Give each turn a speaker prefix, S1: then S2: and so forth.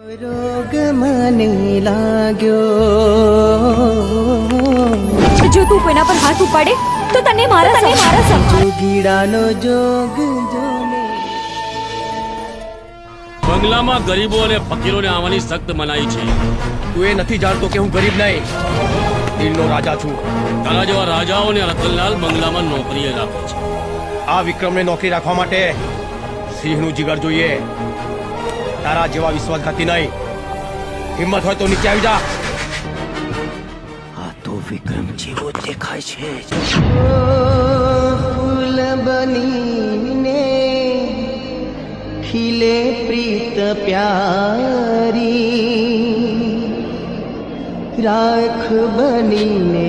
S1: રોગ મને લાગ્યો
S2: જો તું કોઈના પર હાથ ઉપાડે તો તને મારા તને મારા સમજો
S1: જોગીડાનો જોગ જોને.
S3: બંગલામાં ગરીબો અને ફકીરોને આવવાની સખ્ત મનાઈ છે.
S4: તું એ નથી જાણતો કે હું ગરીબ નહીં દિલનો રાજા છું.
S3: તારા જેવા રાજાઓને રતનલાલ બંગલામાં નોકરીએ રાખે છે.
S4: આ વિક્રમને નોકરી રાખવા માટે સિંહનું જીગર જોઈએ. તારા જેવા વિશ્વાસઘાતી નહીં હિંમત હોય તો નીચે આવી જા
S1: આ તો વિક્રમ જેવો દેખાય છે ફૂલ બનીને ખીલે પ્રીત પ્યારી રાખ બનીને